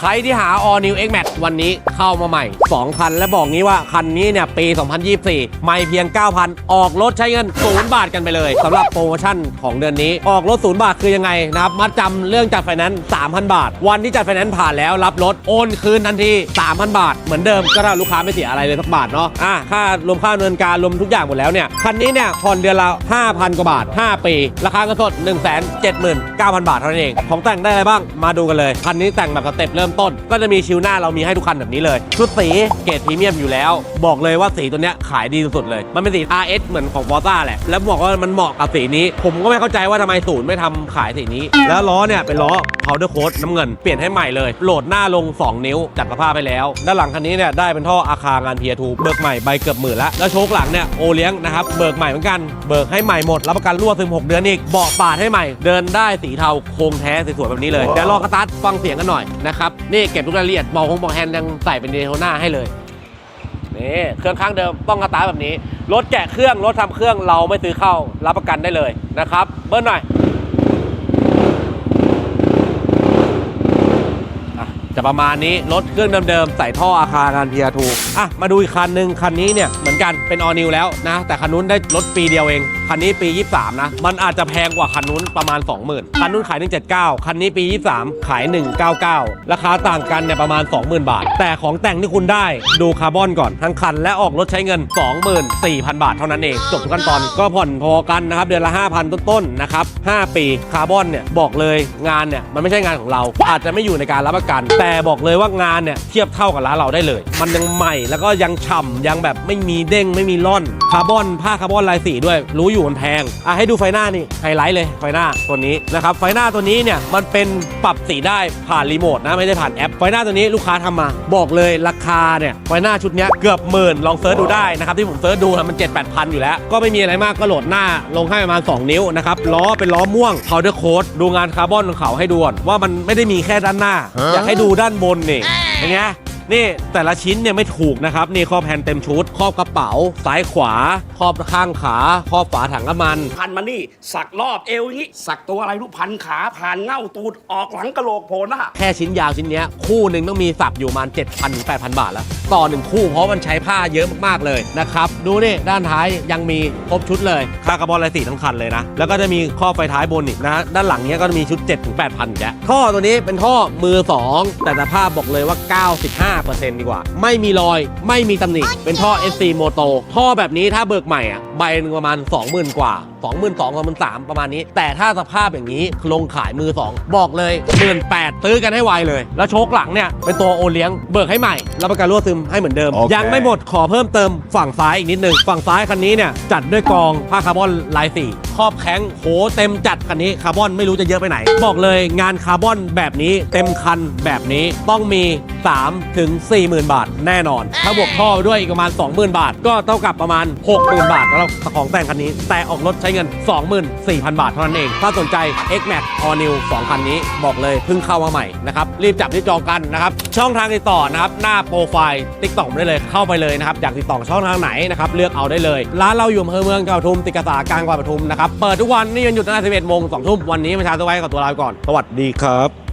ใครที่หา All New X Max วันนี้เข้ามาใหม่ 2 คัน และบอกงี้ว่าคันนี้เนี่ยปี 2024 ไม่เพียง 9,000 ออกรถใช้เงิน 0 บาทกันไปเลยสำหรับโปรโมชั่นของเดือนนี้ ออกรถ 0 บาทคือยังไงนะครับมัดจำเรื่องจัดไฟแนนซ์3,000 บาท วันที่จัดไฟแนนซ์ผ่านแล้วรับรถโอนคืนทันที 3,000 บาท เหมือนเดิมก็ถ้าลูกค้าไม่เสียอะไรเลยสักบาทเนาะอะค่ารวมค่าดำเนินการรวมทุกอย่างหมดแล้วเนี่ยคันนี้เนี่ยผ่อนเดือนละ5,000กว่าบาท 5 ปี ราคาเงินสด179,000 บาทเท่านั้นเองของแต่งได้อะไรบ้างมาดูกันเลยคันนี้แต่งแบบสเต็ปเริ่มต้น ก็จะมีชิวหน้าเรามีให้ทุกคันแบบนี้เลย ชุดสีเกรดพรีเมียมอยู่แล้ว บอกเลยว่าสีตัวเนี้ยขายดีสุดๆเลย มันเป็นสี RS เหมือนของ v อ z a แหละ แล้วบอกว่ามันเหมาะกับสีนี้ ผมก็ไม่เข้าใจว่าทำไมศูนย์ไม่ทำขายสีนี้ แล้วล้อเนี่ยเป็นล้อ powder coat น้ำเงิน เปลี่ยนให้ใหม่เลย โหลดหน้าลง 2 นิ้ว จัดสภาพไปแล้ว ด้านหลังคันนี้เนี่ยได้เป็นท่ออาคางานเพียทูเบิกใหม่ใบเกือบหมื่นแล้วแล้วโชคหลังเนี่ยโอเลี้ยงนะครับ เบิกใหม่เหมือนกัน เบิกให้ใหม่หมด รับประกันรั่วซึม6 เดือนอีก เบาะปาดให้ใหม่ เดินได้สีเทาโครงแท้สวยๆแบบนี้เลย เดี๋ยวรอกระตัดฟังเสียงกันหน่อยนะครับนี่เก็บทุกรายละเอียดเบาคงเบาแฮนด์ยังใส่เป็นเดโทน่าให้เลยนี่เครื่องข้างเดิมต้องกระตาแบบนี้ รถแกะเครื่องรถทำเครื่องเราไม่ซื้อเข้ารับประกันได้เลยนะครับ เบิ้ลหน่อยจะประมาณนี้รถเครื่องเดิมๆใส่ท่ออาคารงานเพียทูอะมาดูอีกคันหนึ่งคันนี้เนี่ยเหมือนกันเป็นออนิวแล้วนะ แต่คันนู้นได้รถปีเดียวเอง คันนี้ปี 23 นะ มันอาจจะแพงกว่าคันนู้นประมาณ 20,000 คันนู้นขาย 179 คันนี้ปี 23 ขาย 199 ราคาต่างกันเนี่ยประมาณ 20,000 บาท แต่ของแต่งที่คุณได้ดูคาร์บอนก่อนทั้งคันและออกรถใช้เงิน 24,000 บาทเท่านั้นเอง จบทุกขั้นตอนก็ผ่อนพอกันนะครับเดือนละ 5,000 ต้นๆนะครับ5ปีคาร์บอนเนี่ยบอกเลยงานเนี่ยมันไม่ใช่งานของเรา อาจจะไม่อยู่ในการรับประกัน แต่บอกเลยว่างานเนี่ยเทียบเท่ากับร้านเราได้เลย มันยังใหม่แล้วก็ยังฉ่ำยังแบบไม่มีเด้งไม่มีร่อนคาร์บอนผ้าคาร์บอนลายสีด้วยรู้อยู่มันแพงอะให้ดูไฟหน้านี่ไฮไลท์เลยไฟหน้าตัวนี้นะครับไฟหน้าตัวนี้เนี่ยมันเป็นปรับสีได้ผ่านรีโมทนะไม่ได้ผ่านแอปไฟหน้าตัวนี้ลูกค้าทำมา บอกเลยราคาเนี่ยไฟหน้าชุดเนี้ยเกือบหมื่นลองเซิร์ชดูได้นะครับที่ผมเซิร์ชดูนะมัน7 8 0 0 0อยู่แล้ว ก็ไม่มีอะไรมากก็โหลดหน้าลงให้ประมาณ 2 นิ้วนะครับล้อเป็นล้อม่วง powder coat ดูงานคาร์บอนของเขาให้ดูก่อนว่ามันไม่ได้มีแค่ด้านหน้า อยากให้ดูด้านบนนี่เห็นไหม นี่แต่ละชิ้นเนี่ยไม่ถูกนะครับ นี่ครอบแฮนด์เต็มชุด ครอบกระเป๋า ซ้ายขวา ครอบข้างขา ครอบฝาถังน้ำมัน พันมานี่ สักรอบเอวอย่างนี้ สักตัวอะไรรู้พันขาผ่านเง่าตูดออกหลังกะโหลกโผล่หน้าแค่ชิ้นยาวชิ้นเนี้ยคู่หนึ่งต้องมีสับอยู่ประมาณ 7,000ถึง8,000 บาทแล้ว ต่อหนึ่งคู่เพราะมันใช้ผ้าเยอะมากๆเลยนะครับดูนี่ด้านท้ายยังมีครบชุดเลยค่ากระบอกลายสีทั้งคันเลยนะแล้วก็จะมีข้อไฟท้ายบนอีกนะด้านหลังเนี้ยก็จะมีชุด7-8,000ถึง8,000อีกแล้วท่อตัวนี้เป็นท่อมือ2แต่สภาพบอกเลยว่า 95%ดีกว่า ไม่มีรอย ไม่มีตำหนิ เป็นท่อ SC Moto ท่อแบบนี้ถ้าเบิกใหม่อะ ใบหนึงประมาณ 20,000 กว่า22,000 23,000ประมาณนี้ แต่ถ้าสภาพอย่างนี้ลงขายมือ 2 บอกเลย18,000ซื้อกันให้ไวเลย แล้วโชคหลังเนี่ย เป็นตัวโอเลี้ยงเบิกให้ใหม่รับประกันรั่วซึมให้เหมือนเดิม โอเค ยังไม่หมดขอเพิ่มเติมฝั่งซ้ายอีกนิดนึง ฝั่งซ้ายคันนี้เนี่ย จัดด้วยกองผ้าคาร์บอนลายสีครอบแข้งโหเต็มจัดคันนี้คาร์บอนไม่รู้จะเยอะไปไหน บอกเลยงานคาร์บอนแบบนี้เต็มคันแบบนี้ต้องมี 3 ถึง 40,000 บาทแน่นอน ถ้าบวกท่อไปด้วยอีกประมาณ 20,000 บาท ก็เท่ากับประมาณ 60,000 บาทสำหรับของแต่งคันนี้ แต่ออกรถใช้้เงิน 24,000 บาทเท่านั้นเอง ถ้าสนใจ X Max All New 2คันนี้บอกเลยเพิ่งเข้ามาใหม่นะครับ รีบจับรีบจองกันนะครับ ช่องทางติดต่อนะครับ หน้าโปรไฟล์ TikTok ได้เลยเข้าไปเลยนะครับอยากติดต่อช่องทางไหนนะครับเลือกเอาได้เลย ร้านเราอยู่อำเภอเมืองจังหวัดปทุมติดกษากลางจังหวัดปทุมนะครับเปิดทุกวันนี่ยังหยุดตั้งแต่11โมง2ทุ่มวันนี้ประชาชนไว้กับตัวเราไปก่อนสวัสดีครับ